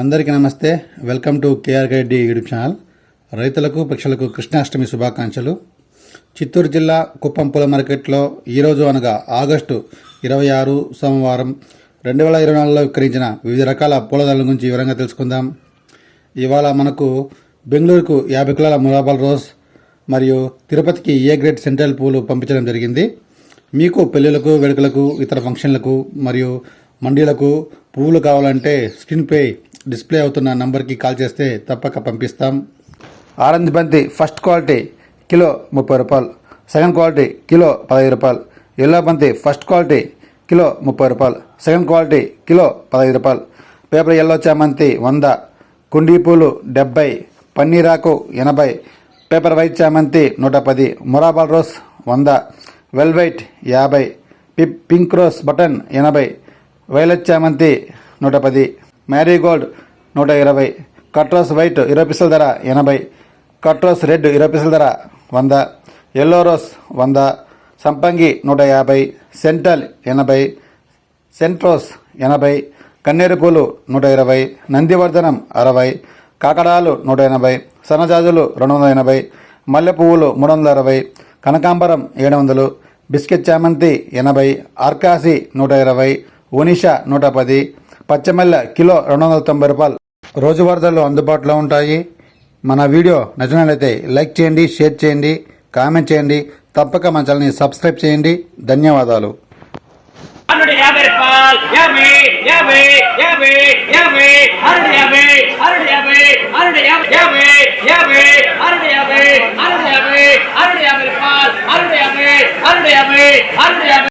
అందరికీ నమస్తే. Welcome to KR Reddy YouTube channel రైతులకు పక్షులకు కృష్ణాష్టమి శుభాకాంక్షలు. చిత్తూరు జిల్లా కుప్పం పూల మార్కెట్లో ఈరోజు అనగా ఆగస్టు ఇరవై ఆరు సోమవారం రెండు వేల ఇరవై నాలుగులో విక్రయించిన వివిధ రకాల పూల ధరల గురించి వివరంగా తెలుసుకుందాం. ఇవాళ మనకు బెంగళూరుకు యాభై కిలోల మురాబాల్ రోజ్ మరియు తిరుపతికి ఏ గ్రేడ్ సెంట్రల్ పూలు పంపించడం జరిగింది. మీకు పెళ్ళిళ్ళకు వేడుకలకు ఇతర ఫంక్షన్లకు మరియు మండీలకు పువ్వులు కావాలంటే స్క్రీన్పై డిస్ప్లే అవుతున్న నంబర్కి కాల్ చేస్తే తప్పక పంపిస్తాం. ఆరెంజ్ బంతి ఫస్ట్ క్వాలిటీ కిలో ముప్పై రూపాయలు. సెకండ్ క్వాలిటీ కిలో పదహైదు రూపాయలు. ఎల్లో బంతి ఫస్ట్ క్వాలిటీ కిలో ముప్పై రూపాయలు. సెకండ్ క్వాలిటీ కిలో పదహైదు రూపాయలు. పేపర్ ఎల్లో చామంతి వంద కుండీ పూలు డెబ్బై పన్నీరాకు ఎనభై పేపర్ వైట్ చామంతి నూట పది మొరాబాల్ రోస్ వంద వెల్వైట్ యాభై పి పింక్ రోస్ బటన్ ఎనభై వైలెట్ చామంతి నూట పది మ్యారీగోల్డ్ నూట ఇరవై. కట్రోస్ వైట్ ఇరవై పిసల ధర ఎనభై. కట్రోస్ రెడ్ ఇరవై పిసల ధర వంద. ఎల్లో రోస్ వంద. సంపంగి నూట యాభై. సెంటల్ ఎనభై. సెంట్రోస్ ఎనభై. కన్నేరు పూలు నూట ఇరవై. నందివర్ధనం అరవై. కాకడాలు నూట ఎనభై. సన్నజాజులు రెండు వందల ఎనభై. మల్లె పువ్వులు మూడు వందల అరవై. కనకాంబరం ఏడు వందలు. బిస్కెట్ చామంతి ఎనభై. ఆర్కాసి నూట ఇరవై. ఒనిషా నూట పది. పచ్చమెల్ల కిలో రెండు వందల తొంభై రూపాయలు. రోజువారీ ధరలు అందుబాటులో ఉంటాయి. మన వీడియో నచ్చినట్లయితే లైక్ చేయండి షేర్ చేయండి కామెంట్ చేయండి. తప్పక మన ఛానల్ని సబ్స్క్రైబ్ చేయండి. ధన్యవాదాలు.